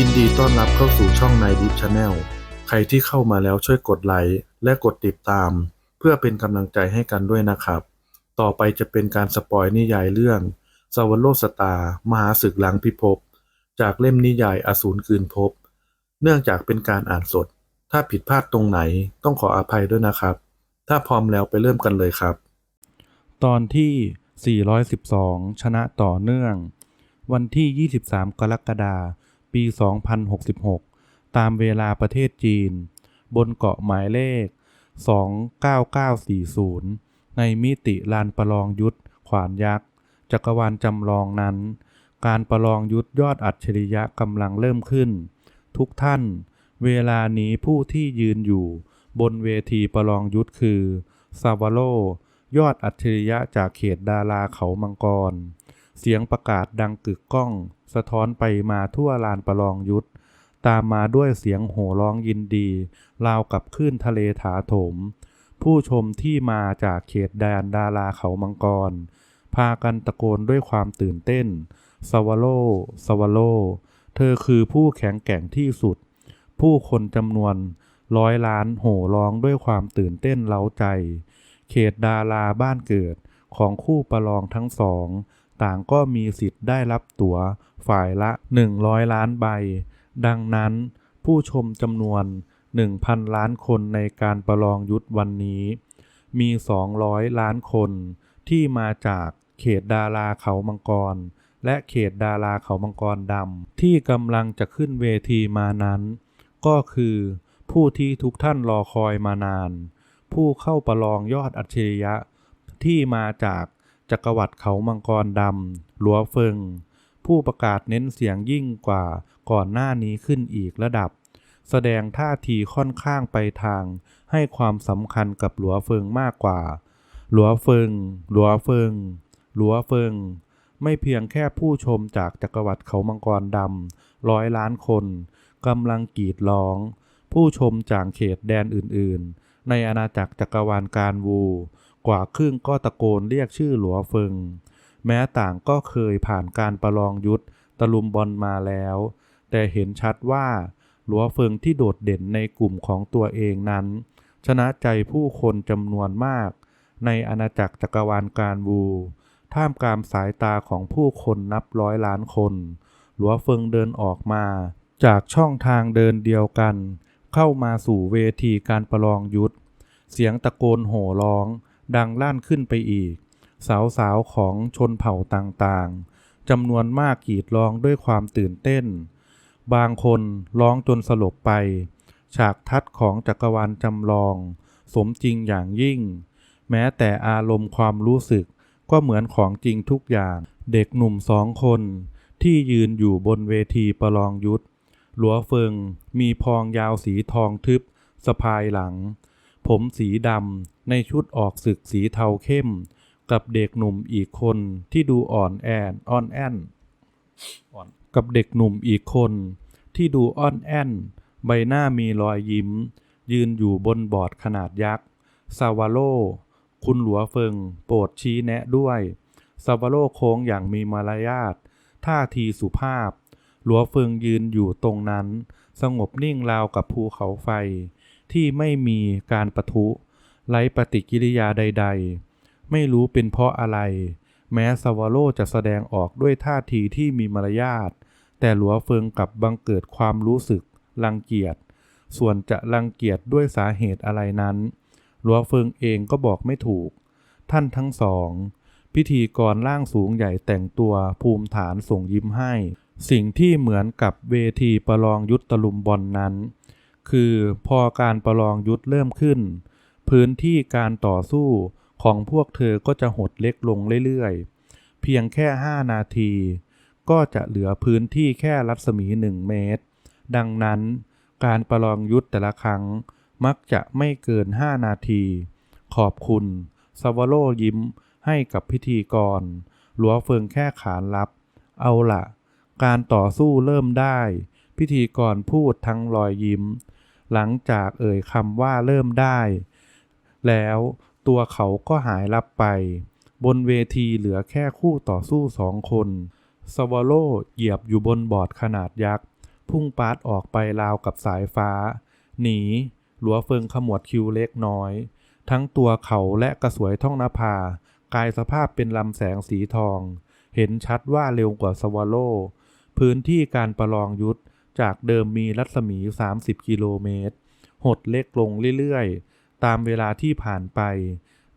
ยินดีต้อนรับเข้าสู่ช่องนายดิฟชาแนลใครที่เข้ามาแล้วช่วยกดไลค์และกดติดตาม เพื่อเป็นกำลังใจให้กันด้วยนะครับ ต่อไปจะเป็นการสปอยนิยายเรื่องสวรรโลสตา มหาศึกหลังพิภพ จากเล่มนิยายอสูรคืนภพ เนื่องจากเป็นการอ่านสด ถ้าผิดพลาดตรงไหนต้องขออภัยด้วยนะครับ ถ้าพร้อมแล้วไปเริ่มกันเลยครับ ตอนที่ 412 ชนะต่อเนื่อง วันที่ 23 กรกฎาคม ปี 2066 ตามเวลาประเทศจีน บนเกาะหมายเลข 29940 ในมิติลานประลองยุทธขวานยักษ์ จักรวาลจำลองนั้น การประลองยุทธยอดอัจฉริยะกำลังเริ่มขึ้น ทุกท่าน เวลานี้ผู้ที่ยืนอยู่ บนเวทีประลองยุทธคือซาวาโลยอดอัจฉริยะจากเขตดาราเขามังกร เสียงประกาศดังกึกก้อง สะท้อนไปมาทั่วลานประลองยุทธตามมาด้วยเสียงโห่ร้องยินดี ราวกับคลื่นทะเลถาโถม ผู้ชมที่มาจากเขตแดนดาราเขามังกร พากันตะโกนด้วยความตื่นเต้น สวโล สวโล เธอคือผู้แข็งแกร่งที่สุด ผู้คนจำนวนร้อยล้านโห่ร้องด้วยความตื่นเต้นเล้าใจ เขตดาราบ้านเกิดของคู่ประลองทั้งสอง ต่างก็มีสิทธิ์ได้รับตั๋วฝ่ายละ 100 ล้านใบ ดังนั้น ผู้ชมจำนวน 1,000 ล้านคนในการประลองยุทธวันนี้ มี 200 ล้านคนที่มาจากเขตดาราเขามังกร และเขตดาราเขามังกรดำที่กำลังจะขึ้นเวทีมานั้น ก็คือผู้ที่ทุกท่านรอคอยมานาน ผู้เข้าประลองยอดอัจฉริยะที่มาจาก จักรวรรดิเขามังกรดำหลัวเฟิง ผู้ประกาศเน้นเสียงยิ่งกว่าก่อนหน้านี้ขึ้นอีกระดับ แสดงท่าทีค่อนข้างไปทาง ให้ความสำคัญกับหลัวเฟิงมากกว่า หลัวเฟิง หลัวเฟิง หลัวเฟิง ไม่เพียงแค่ผู้ชมจากจักรวรรดิเขามังกรดำร้อยล้านคนกำลังกรีดร้อง ผู้ชมจากเขตแดนอื่น ๆ ในอาณาจักรจักรวาลการวู กว่าครึ่งก็ตะโกนเรียกชื่อหลัวเฟิง แม้ต่างก็เคยผ่านการประลองยุทธตะลุมบอลมาแล้ว แต่เห็นชัดว่า หลัวเฟิงที่โดดเด่นในกลุ่มของตัวเองนั้น ชนะใจผู้คนจำนวนมาก ในอาณาจักรจักรวาลการวูท่ามกลางสายตาของผู้คนนับร้อยล้านคน หลัวเฟิงเดินออกมา จากช่องทางเดินเดียวกัน เข้ามาสู่เวทีการประลองยุทธ เสียงตะโกนโห่ร้อง ดังลั่นขึ้นไปอีก สาวๆของชนเผ่าต่างๆจำนวนมากกรีดร้องด้วยความตื่นเต้น บางคนร้องจนสลบไป ฉากทัดของจักรวาลจำลอง สมจริงอย่างยิ่ง แม้แต่อารมณ์ความรู้สึกก็เหมือนของจริงทุกอย่าง เด็กหนุ่มสองคน ที่ยืนอยู่บนเวทีประลองยุทธหลัวเฟิงมีพองยาวสีทองทึบสะพายหลัง ผมสีดำ ในชุดออกศึกสีเทาเข้ม กับเด็กหนุ่มอีกคนที่ดูอ่อนแอนอ่อนแอนกับเด็กหนุ่มอีกคนที่ดูอ่อนแอนใบหน้ามีรอยยิ้ม ยืนอยู่บนบอร์ดขนาดยักษ์ซาวาโลคุณหลัวเฟิง โปรดชี้แนะด้วยซาวาโลโค้งอย่างมีมารยาทท่าทีสุภาพ หลัวเฟิงยืนอยู่ตรงนั้น สงบนิ่งราวกับภูเขาไฟ ที่ไม่มีการประทุ ไร้ปฏิกิริยาใด ๆ ไม่รู้เป็นเพราะอะไร แม้ซาวาโลจะแสดงออกด้วยท่าทีที่มีมารยาท แต่หลัวเฟิงกลับบังเกิดความรู้สึกรังเกียจ ส่วนจะรังเกียจด้วยสาเหตุอะไรนั้น หลัวเฟิงเองก็บอกไม่ถูก ท่านทั้งสอง พิธีกรร่างสูงใหญ่แต่งตัวภูมิฐานส่งยิ้มให้ สิ่งที่เหมือนกับเวทีประลองยุทธตลุมบอลนนั้น คือพอการประลองยุทธเริ่มขึ้น พื้นที่การต่อสู้ของพวกเธอก็จะหดเล็กลงเรื่อยๆ เพียงแค่ 5 นาที ก็จะเหลือพื้นที่แค่รัศมี 1 เมตร ดังนั้น การประลองยุทธแต่ละครั้งมักจะไม่เกิน 5 นาที ขอบคุณซาวาโลยิ้มให้กับพิธีกร หลัวเฟิงแค่ขานรับ เอาล่ะการต่อสู้เริ่มได้ พิธีกรพูดทั้งรอยยิ้ม หลังจากเอ่ยคำว่าเริ่มได้ แล้วตัวเขาก็หายลับไป บนเวทีเหลือแค่คู่ต่อสู้สองคนสวาโลเหยียบอยู่บนบอร์ดขนาดยักษ์ พุ่งปาดออกไปราวกับสายฟ้า หนี หลัวเฟิงขมวดคิ้วเล็กน้อย ทั้งตัวเขาและกระสวยท่องนภากายสภาพเป็นลำแสงสีทอง เห็นชัดว่าเร็วกว่าสวาโลพื้นที่การประลองยุทธจากเดิมมีรัศมี 30 กิโลเมตร หดเล็กลงเรื่อยๆ ตามเวลาที่ผ่านไป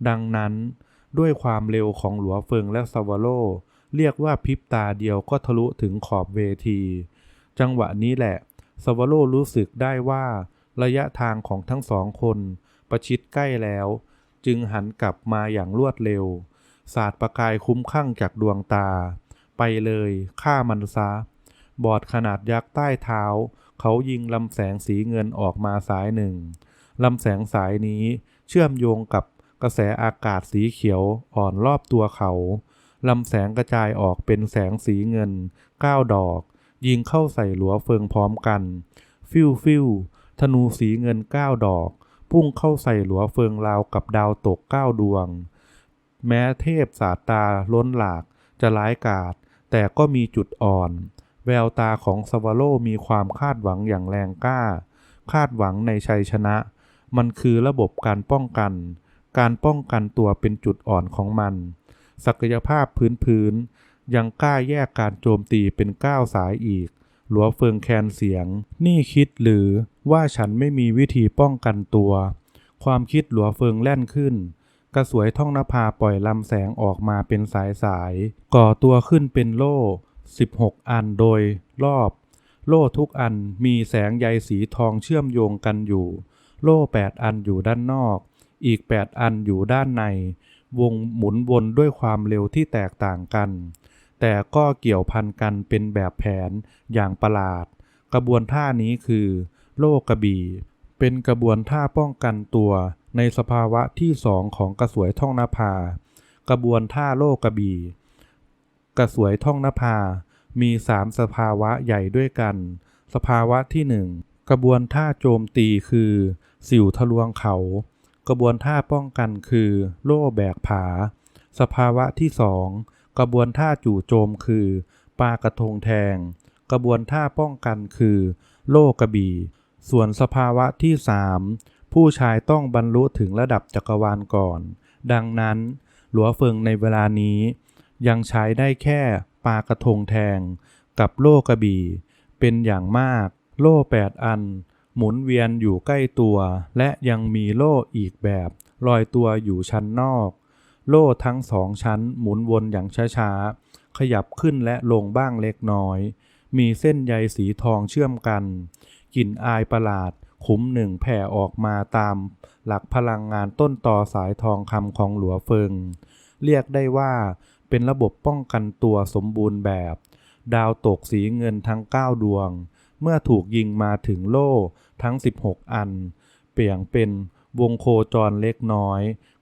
ดังนั้น ด้วยความเร็วของหลัวเฟิงและสวาโล เรียกว่าพริบตาเดียวก็ทะลุถึงขอบเวที จังหวะนี้แหละสวาโลรู้สึกได้ว่าระยะทางของทั้งสองคนประชิดใกล้แล้ว จึงหันกลับมาอย่างรวดเร็ว ศาสาดประกายคุ้มข้างจากดวงตา ไปเลยฆ่ามันซะบอดขนาดยักษ์ใต้เท้า เขายิงลำแสงสีเงินออกมาสายหนึ่ง ลำแสงสายนี้เชื่อมโยงกับกระแสอากาศสีเขียวอ่อนรอบตัวเขาลำแสงกระจายออกเป็นแสงสีเงินก้าดอก ยิงเข้าใส่หลัวเฟิงพร้อมกัน ฟิวฟิวธนูสีเงินก้าดอก พุ่งเข้าใส่หลัวเฟิงราวกับดาวตกเก้าดวง แม้เทพสาตาล้นหลากจะร้ายกาจแต่ก็มีจุดอ่อน แววตาของสวาโลมีความคาดหวังอย่างแรงกล้า คาดหวังในชัยชนะ มันคือระบบการป้องกัน การป้องกันตัวเป็นจุดอ่อนของมัน ศักยภาพพื้นพื้นๆยังกล้าแยกการโจมตีเป็นก้าวสายอีก หลัวเฟิงแคนเสียง นี่คิดหรือว่าฉันไม่มีวิธีป้องกันตัว ความคิดหลัวเฟิงแล่นขึ้น กระสวยท่องนภาปล่อยลำแสงออกมาเป็นสายสายๆก่อตัวขึ้นเป็นโล่ 16 อันโดยรอบ โล่ทุกอันมีแสงใยสีทองเชื่อมโยงกันอยู่ โล่8อันอยู่ด้านนอก อีก 8 อันอยู่ด้านใน วงหมุนวนด้วยความเร็วที่แตกต่างกัน แต่ก็เกี่ยวพันกันเป็นแบบแผนอย่างประหลาด กระบวนท่านี้คือ โล่กระบี่ เป็นกระบวนท่าป้องกันตัวในสภาวะที่สองของกระสวยท่องนภา กระบวนท่าโล่กระบี่ กระสวยท่องนภา มีสามสภาวะใหญ่ด้วยกัน สภาวะที่หนึ่งกระบวนท่าโจมตีคือ สิวทะลวงเขา กระบวนท่าป้องกันคือ โล่แบกผา สภาวะที่สองกระบวนท่าจู่โจมคือ ปากระทงแทง กระบวนท่าป้องกันคือ โล่กระบี่ ส่วนสภาวะที่สามผู้ชายต้องบรรลุถึงระดับจักรวาลก่อน ดังนั้น หลัวเฟิงในเวลานี้ ยังใช้ได้แค่ปากระทงแทง กับโล่กระบี่ เป็นอย่างมาก โล่แปดอัน หมุนเวียนอยู่ใกล้ตัว และยังมีโล่อีกแบบลอยตัวอยู่ชั้นนอก โล่ทั้งสองชั้นหมุนวนอย่างช้าๆ ขยับขึ้นและลงบ้างเล็กน้อย มีเส้นใยสีทองเชื่อมกัน กลิ่นอายประหลาดขุมหนึ่งแผ่ออกมาตาม หลักพลังงานต้นต่อสายทองคำของหลัวเฟิง เรียกได้ว่าเป็นระบบป้องกันตัวสมบูรณ์แบบ ดาวตกสีเงินทั้ง 9 ดวง เมื่อถูกยิงมาถึงโล่ทั้ง 16 อัน เปลี่ยงเป็นวงโคจรเล็กน้อย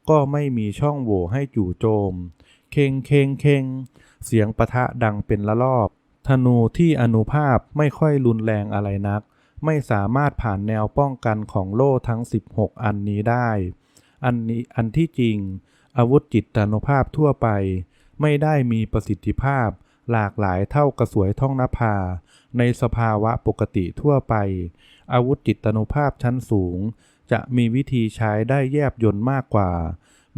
ก็ไม่มีช่องโหว่ให้จู่โจม เคงเคงเคงเสียงปะทะดังเป็นละลอบ ธนูที่อนุภาพไม่ค่อยรุนแรงอะไรนัก ไม่สามารถผ่านแนวป้องกันของโล่ทั้ง 16 อันนี้ได้ อันนี้อันที่จริง อาวุธจิตานุภาพทั่วไป ไม่ได้มีประสิทธิภาพหลากหลายเท่ากระสวยท่องนภา ในสภาวะปกติทั่วไป อาวุธจิตนุภาพชั้นสูง จะมีวิธีใช้ได้แยบยลมากกว่า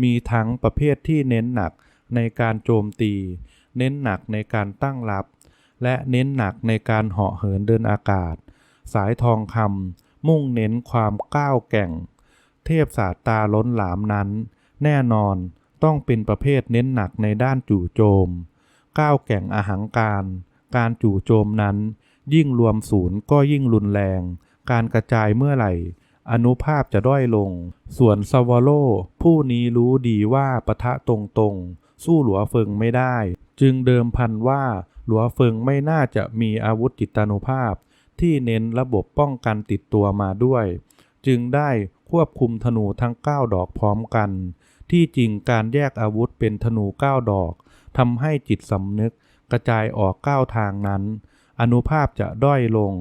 มีทั้งประเภทที่เน้นหนักในการโจมตี เน้นหนักในการตั้งรับ และเน้นหนักในการเหาะเหินเดินอากาศ สายทองคำมุ่งเน้นความก้าวแก่ง เทพศาสตาล้นหลามนั้น แน่นอนต้องเป็นประเภทเน้นหนักในด้านจู่โจม ก้าวแก่งอาหังการ การจู่โจมนั้น ยิ่งรวมศูนย์ก็ยิ่งรุนแรง การกระจายเมื่อไหร่ อนุภาพจะด้อยลง ส่วนซาวโลผู้นี้รู้ดีว่าปะทะตรงๆ สู้หลัวเฟิงไม่ได้ จึงเดิมพันว่าหลัวเฟิงไม่น่าจะมีอาวุธจิตานุภาพ ที่เน้นระบบป้องกันติดตัวมาด้วย จึงได้ควบคุมธนูทั้ง 9 ดอกพร้อมกัน ที่จริงการแยกอาวุธเป็นธนู 9 ดอกทำให้จิตสำนึกกระจายออก 9 ทางนั้น อนุภาพจะด้อยลง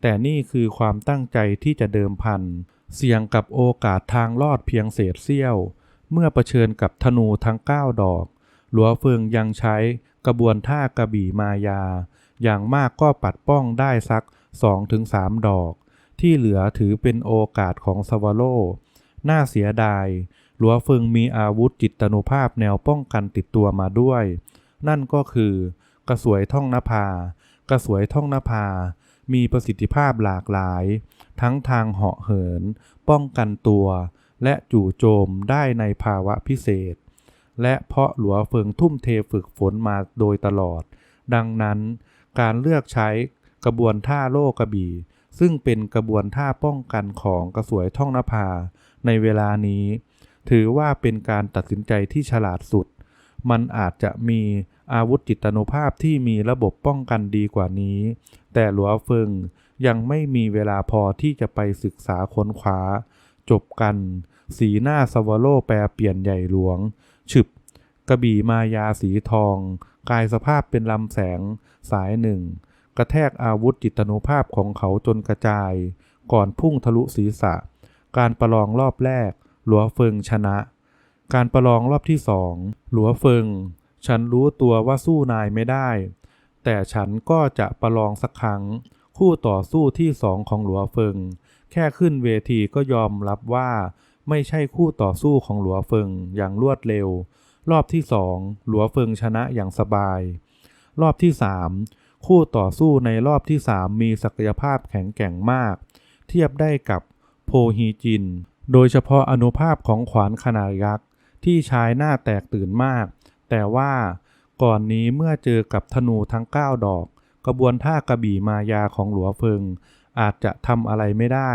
แต่นี่คือความตั้งใจที่จะเดิมพัน เสี่ยงกับโอกาสทางรอดเพียงเศษเสี้ยว เมื่อเผชิญกับธนูทั้ง 9 ดอก หลัวเฟิงยังใช้กระบวนท่ากระบี่มายา อย่างมากก็ปัดป้องได้สัก 2-3 ดอก ที่เหลือถือเป็นโอกาสของสวาโลน่าเสียดาย หลัวเฟิงมีอาวุธจิตนุภาพแนวป้องกันติดตัวมาด้วย นั่นก็คือกระสวยท่องนภา กระสวยท่องนภา มีประสิทธิภาพหลากหลาย ทั้งทางเหาะเหิน ป้องกันตัว และจู่โจมได้ในภาวะพิเศษ และเพราะหลัวเฟิงทุ่มเทฝึกฝนมาโดยตลอด ดังนั้น การเลือกใช้กระบวนท่าโลกระบี่ ซึ่งเป็นกระบวนท่าป้องกันของกระสวยท่องนภา ในเวลานี้ ถือว่าเป็นการตัดสินใจที่ฉลาดสุด มันอาจจะมี อาวุธจิตนุภาพที่มีระบบป้องกันดีกว่านี้ แต่หลัวเฟิงยังไม่มีเวลาพอที่จะไปศึกษาค้นคว้า จบกัน สีหน้าสวโลแปรเปลี่ยนใหญ่หลวง ฉึบ กระบี่มายาสีทอง กายสภาพเป็นลำแสง สายหนึ่ง กระแทกอาวุธจิตนุภาพของเขาจนกระจาย ก่อนพุ่งทะลุศีรษะ การประลองรอบแรก หลัวเฟิงชนะ การประลองรอบที่สอง หลัวเฟิง ฉันรู้ตัวว่าสู้นายไม่ได้ แต่ฉันก็จะประลองสักครั้ง คู่ต่อสู้ที่สองของหลัวเฟิง แค่ขึ้นเวทีก็ยอมรับว่า ไม่ใช่คู่ต่อสู้ของหลัวเฟิงอย่างรวดเร็ว รอบที่สองหลัวเฟิงชนะอย่างสบาย รอบที่สามคู่ต่อสู้ในรอบที่สามมีศักยภาพแข็งแกร่งมาก เทียบได้กับโพฮีจิน โดยเฉพาะอนุภาพของขวานขนาดยักษ์ที่ใช้หน้าแตกตื่นมาก แต่ว่าก่อนนี้เมื่อเจอกับธนูทั้ง 9 ดอก กระบวนท่ากระบี่มายาของหลัวเฟิง อาจจะทำอะไรไม่ได้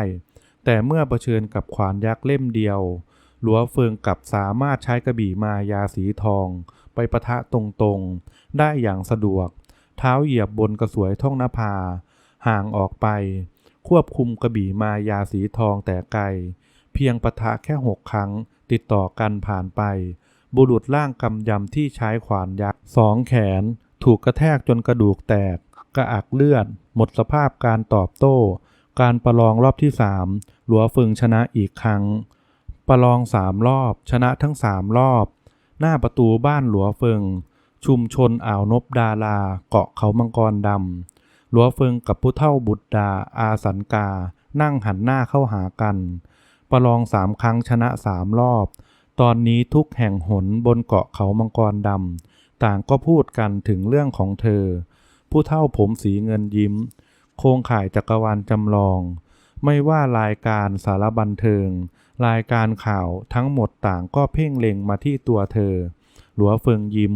แต่เมื่อเผชิญกับขวานยักษ์เล่มเดียว หลัวเฟิงกับสามารถใช้กระบี่มายาสีทอง ไปปะทะตรงๆ ได้อย่างสะดวก เท้าเหยียบบนกระสวยท่องนภา ห่างออกไป ควบคุมกระบี่มายาสีทองแต่ไกล เพียงปะทะแค่หกครั้งติดต่อกันผ่านไป บุรุษร่างกำยำที่ใช้ขวานยักษ์สองแขน ถูกกระแทกจนกระดูกแตก กระอักเลือด หมดสภาพการตอบโต้ การประลองรอบที่สามหลัวเฟิงชนะอีกครั้ง ประลองสามรอบ ชนะทั้งสามรอบ หน้าประตูบ้านหลัวเฟิงชุมชนอ่าวนบดารา เกาะเขามังกรดำหลัวเฟิงกับผู้เท่าบุตรดา อาสันกา นั่งหันหน้าเข้าหากัน ประลองสามครั้งชนะสามรอบ ตอนนี้ทุกแห่งหนบนเกาะเขามังกรดำต่างก็พูดกันถึงเรื่องของเธอ ผู้เท่าผมสีเงินยิ้ม โครงข่ายจักรวาลจำลอง ไม่ว่ารายการสารบันเทิง รายการข่าวทั้งหมดต่างก็เพ่งเล็งมาที่ตัวเธอ หลัวเฟิงยิ้ม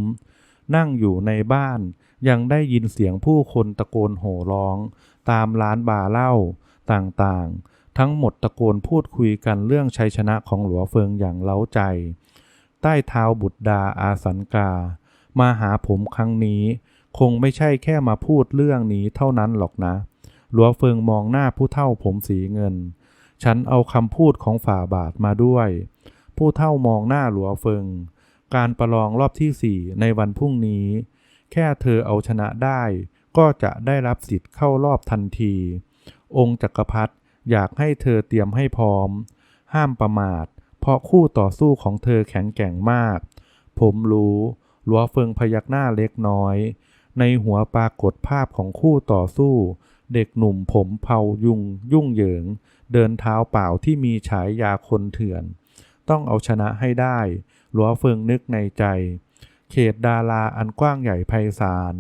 นั่งอยู่ในบ้าน ยังได้ยินเสียงผู้คนตะโกนโห่ร้อง ตามร้านบาร์เหล้าต่างๆ ทั้งหมดตะโกนพูดคุยกันเรื่องชัยชนะของหลัวเฟิงอย่างเล้าใจ ใต้เท้าบุตรดาอาสันกา มาหาผมครั้งนี้ คงไม่ใช่แค่มาพูดเรื่องนี้เท่านั้นหรอกนะ หลัวเฟิงมองหน้าผู้เท่าผมสีเงิน ฉันเอาคำพูดของฝ่าบาทมาด้วย ผู้เท่ามองหน้าหลัวเฟิง การประลองรอบที่สี่ในวันพรุ่งนี้ แค่เธอเอาชนะได้ ก็จะได้รับสิทธิ์เข้ารอบทันที องค์จักรพรรดิ อยากให้เธอเตรียมให้พร้อม ห้ามประมาท เพราะคู่ต่อสู้ของเธอแข็งแกร่งมาก ผมรู้ลัวเฟิงพยักหน้าเล็กน้อย ในหัวปรากฏภาพของคู่ต่อสู้ เด็กหนุ่มผมเผายุงยุ่งเหยิง เดินเท้าเปล่าที่มีฉายยาคนเถื่อน ต้องเอาชนะให้ได้ลัวเฟิงนึกในใจ เขตดาราอันกว้างใหญ่ไพศาล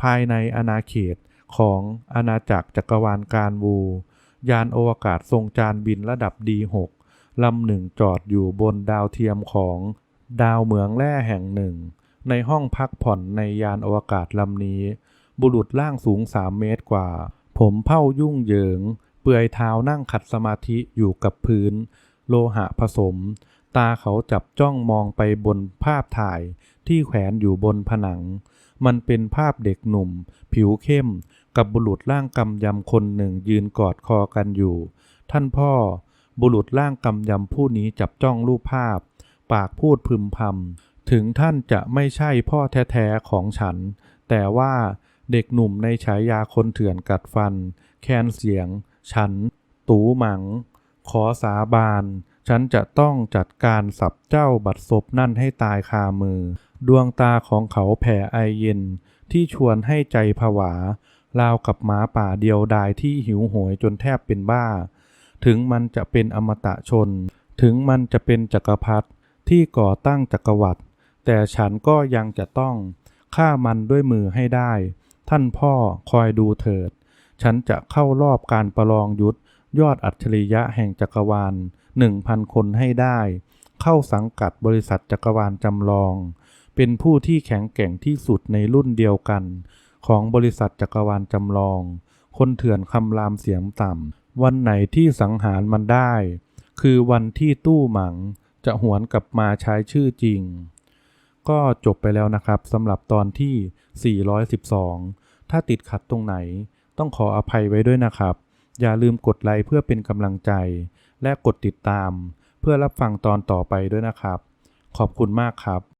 ภายในอาณาเขตของอาณาจักรจักรวาลการวู ยานอวกาศทรงจานบินระดับ D6 ลำหนึ่งจอดอยู่บนดาวเทียมของดาวเหมืองแร่แห่งหนึ่ง ในห้องพักผ่อนในยานอวกาศลำนี้ บุรุษร่างสูงสามเมตรกว่า ผมเผ้ายุ่งเหยิง เปลือยเท้านั่งขัดสมาธิอยู่กับพื้น โลหะผสม ตาเขาจับจ้องมองไปบนภาพถ่ายที่แขวนอยู่บนผนัง มันเป็นภาพเด็กหนุ่ม ผิวเข้ม กับบุรุษร่างกำยำคนหนึ่งยืนกอดคอกันอยู่ ท่านพ่อ บุรุษร่างกำยำผู้นี้จับจ้องรูปภาพ ปากพูดพึมพำถึงท่านจะไม่ใช่พ่อแท้ๆของฉัน แต่ว่าเด็กหนุ่มในฉายาคนเถื่อนกัดฟัน แคนเสียง ฉัน ตูหมัง ขอสาบาน ฉันจะต้องจัดการสับเจ้าบัดซบนั่นให้ตายคามือ ดวงตาของเขาแผ่ไอเย็น ที่ชวนให้ใจผวา ราวกับหมาป่าเดียวดายที่หิวโหยจนแทบเป็นบ้า ถึงมันจะเป็นอมตะชน ถึงมันจะเป็นจักรพรรดิที่ก่อตั้งจักรวรรดิแต่ฉันก็ยังจะต้องฆ่ามันด้วยมือให้ได้ ท่านพ่อคอยดูเถิด ฉันจะเข้ารอบการประลองยุทธยอดอัจฉริยะแห่งจักรวาลหนึ่งพันคนให้ได้ เข้าสังกัดบริษัทจักรวาลจำลอง เป็นผู้ที่แข็งแกร่งที่สุดในรุ่นเดียวกัน ของบริษัทจักรวาลจำลอง คนเถื่อนคำรามเสียงต่ำ วันไหนที่สังหารมันได้ คือวันที่ตู้หมังจะหวนกลับมาใช้ชื่อจริง ก็จบไปแล้วนะครับสำหรับตอนที่ 412 ถ้าติดขัดตรงไหน ต้องขออภัยไว้ด้วยนะครับ อย่าลืมกดไลค์เพื่อเป็นกำลังใจ และกดติดตาม เพื่อรับฟังตอนต่อไปด้วยนะครับ ขอบคุณมากครับ